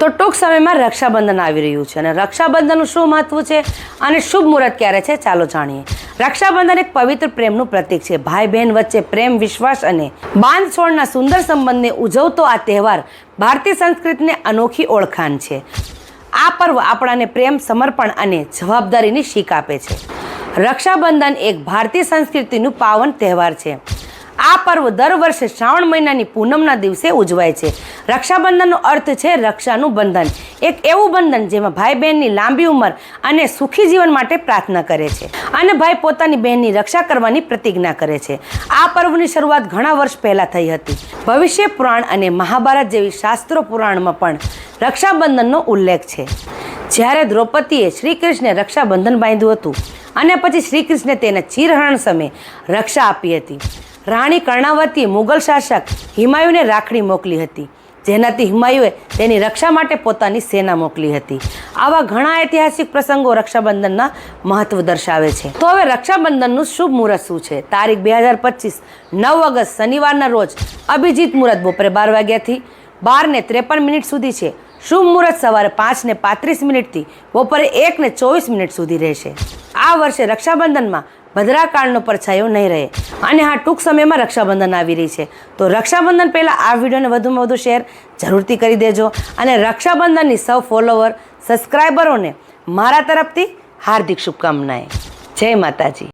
તો ટૂંક સમયમાં રક્ષાબંધન આવી રહ્યું છે અને રક્ષાબંધનનું શું મહત્વ છે અને શુભ મુહૂર્ત ક્યારે છે ચાલો જાણીએ. રક્ષાબંધન એક પવિત્ર પ્રેમનું પ્રતીક છે. ભાઈ બહેન વચ્ચે પ્રેમ, વિશ્વાસ અને બાંધ છોડના સુંદર સંબંધને ઉજવતો આ તહેવાર ભારતીય સંસ્કૃતિને અનોખી ઓળખાણ છે. આ પર્વ આપણાને પ્રેમ, સમર્પણ અને જવાબદારીની શીખ આપે છે. રક્ષાબંધન એક ભારતીય સંસ્કૃતિનું પાવન તહેવાર છે. આ પર્વ દર વર્ષે શ્રાવણ મહિનાની પૂનમના દિવસે ઉજવાય છે. રક્ષાબંધનનો અર્થ છે રક્ષાનું બંધન. એક એવું બંધન જેમાં ભાઈ બહેનની લાંબી ઉંમર અને સુખી જીવન માટે પ્રાર્થના કરે છે અને ભાઈ પોતાની બહેનની રક્ષા કરવાની પ્રતિજ્ઞા કરે છે. આ પર્વની શરૂઆત ઘણા વર્ષ પહેલાં થઈ હતી. ભવિષ્ય પુરાણ અને મહાભારત જેવી શાસ્ત્રો પુરાણમાં પણ રક્ષાબંધનનો ઉલ્લેખ છે. જ્યારે દ્રૌપદીએ શ્રી કૃષ્ણે રક્ષાબંધન બાંધ્યું હતું અને પછી શ્રી કૃષ્ણે તેના ચીરહરણ સમયે રક્ષા આપી હતી. રાણી કર્ણાવતીએ મુગલ શાસક હિમાયુને રાખડી મોકલી હતી. જેનાથી હિમાયુએ તેની રક્ષા માટે પોતાની સેના મોકલી હતી. આવા ઘણા ઐતિહાસિક પ્રસંગો રક્ષાબંધનના મહત્વ દર્શાવે છે. તો હવે રક્ષાબંધનનું શુભ મુહૂર્ત શું છે? તારીખ બે હજાર પચીસ, નવ ઓગસ્ટ શનિવારના રોજ અભિજીત મુહૂર્ત બપોરે બાર વાગ્યાથી બાર ને ત્રેપન મિનિટ સુધી છે. શુભ મુહૂર્ત સવારે પાંચ ને પાંત્રીસ મિનિટથી બપોરે એક ને ચોવીસ મિનિટ સુધી રહેશે. આ વર્ષે રક્ષાબંધનમાં ભદ્રાકાળનો પરછાયો નહીં રહે. અને હા, ટૂંક સમયમાં રક્ષાબંધન આવી રહી છે. તો રક્ષાબંધન પહેલાં આ વિડીયોને વધુમાં વધુ શેર જરૂરથી કરી દેજો. અને રક્ષાબંધનની સૌ ફોલોવર સબસ્ક્રાઈબરોને મારા તરફથી હાર્દિક શુભકામનાએ જય માતાજી.